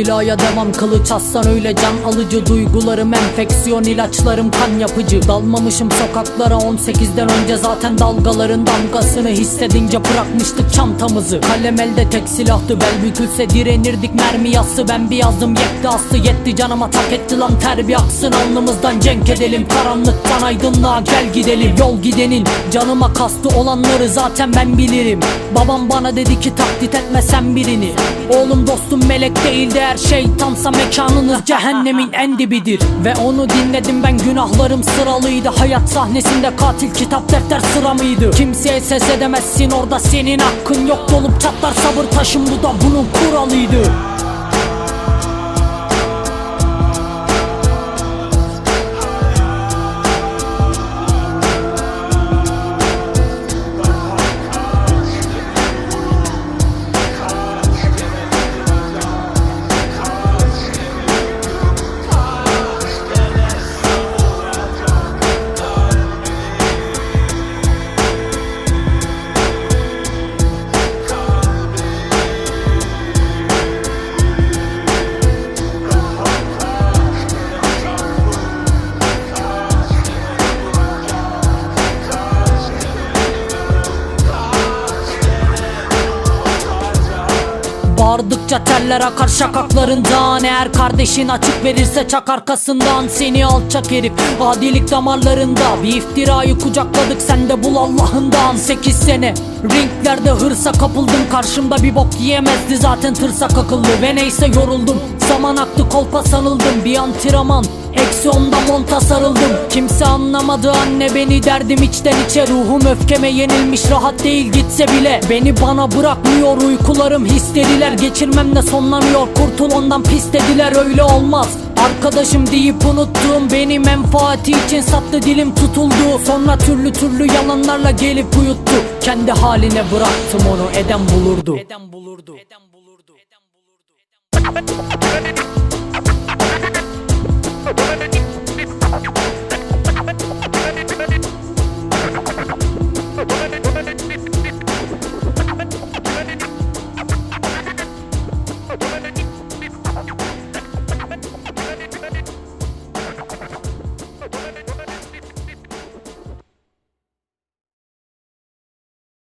İstilaya devam kılıç aslan öyle can alıcı. Duygularım enfeksiyon ilaçlarım kan yapıcı. Dalmamışım sokaklara 18'den önce zaten dalgaların damgasını Hissedince bırakmıştık çantamızı. Kalem elde tek silahtı bel bükülse direnirdik mermi yassı. Ben bir yazdım yetti aslı yetti canıma tak etti lan terbiye aksın Alnımızdan cenk edelim karanlıktan aydınlığa gel gidelim. Yol gidenin canıma kastı olanları zaten ben bilirim. Babam bana dedi ki taklit etme sen birini. Oğlum dostum melek değil de her şeytansa mekanınız cehennemin en dibidir. Ve onu dinledim ben günahlarım sıralıydı. Hayat sahnesinde katil kitap defter sıra mıydı? Kimseye ses edemezsin orada senin hakkın yok. Dolup çatlar sabır taşım bu da bunun kuralıydı Bağırdıkça teller akar şakaklarından Eğer kardeşin açık verirse çak arkasından Seni alçak herif. Adilik damarlarında Bir iftirayı kucakladık sen de bul Allah'ından. 8 sene ringlerde hırsa kapıldım Karşımda bir bok yiyemezdi zaten tırsak akıllı. Ve neyse yoruldum zaman aktı kolpa sanıldım. Bir antrenman Eksi onda monta sarıldım. Kimse anlamadı anne beni. Derdim içten içe. Ruhum öfkeme yenilmiş. Rahat değil gitse bile. Beni bana bırakmıyor. Uykularım histeriler Geçirmemle sonlanıyor. Kurtul ondan pis dediler. Öyle olmaz. Arkadaşım deyip unuttuğum beni menfaati için sattı dilim tutuldu. Sonra türlü türlü yalanlarla gelip uyuttu. Kendi haline bıraktım onu. Eden bulurdu. Eden bulurdu. Eden bulurdu. Eden bulurdu